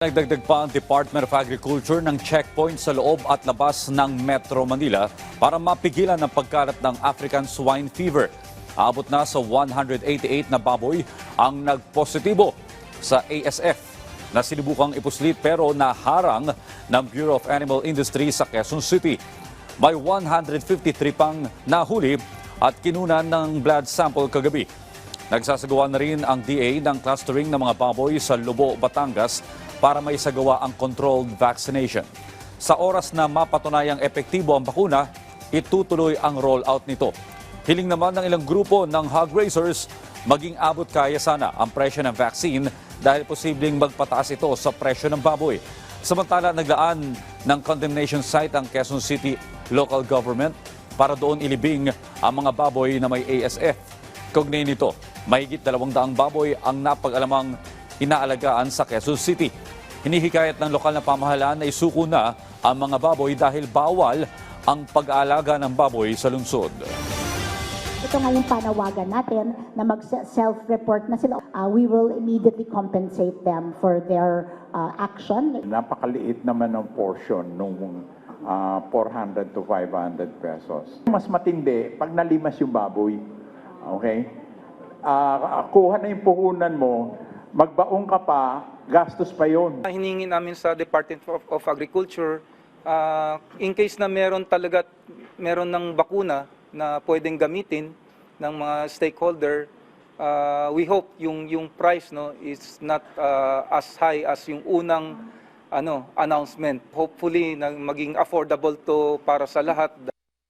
Nagdagdag pa ang Department of Agriculture ng checkpoint sa loob at labas ng Metro Manila para mapigilan ang pagkalat ng African swine fever. Aabot na sa 188 na baboy ang nagpositibo sa ASF na sinubukang ipuslit pero naharang ng Bureau of Animal Industry sa Quezon City. May 153 pang nahuli at kinunan ng blood sample kagabi. Nagsasagawa na rin ang DA ng clustering ng mga baboy sa Lobo, Batangas para may sagawa ang controlled vaccination. Sa oras na mapatunayang epektibo ang bakuna, itutuloy ang rollout nito. Hiling naman ng ilang grupo ng hog raisers, maging abot kaya sana ang presyo ng vaccine dahil posibleng magpataas ito sa presyo ng baboy. Samantala, naglaan ng condemnation site ang Quezon City local government para doon ilibing ang mga baboy na may ASF. Kaugnay nito, mahigit dalawang daang baboy ang napag-alamang inaalagaan sa Quezon City. Hinihikayat ng lokal na pamahalaan na isuko na ang mga baboy dahil bawal ang pag-aalaga ng baboy sa lungsod. Ito nga yung panawagan natin na mag-self-report na sila. Uh, we will immediately compensate them for their uh, action. Napakaliit naman ng portion nung ah, 400 to 500 pesos. Mas matindi pag nalimas yung baboy. Okay? Ah, kuha na yung puhunan mo, magbaong ka pa, gastos pa yon. Hiningi namin sa Department of, of Agriculture, ah, in case na meron talaga, meron ng bakuna na pwedeng gamitin ng mga stakeholder, ah, we hope yung, yung price no, is not ah, as high as yung unang ano, announcement. Hopefully, na maging affordable to para sa lahat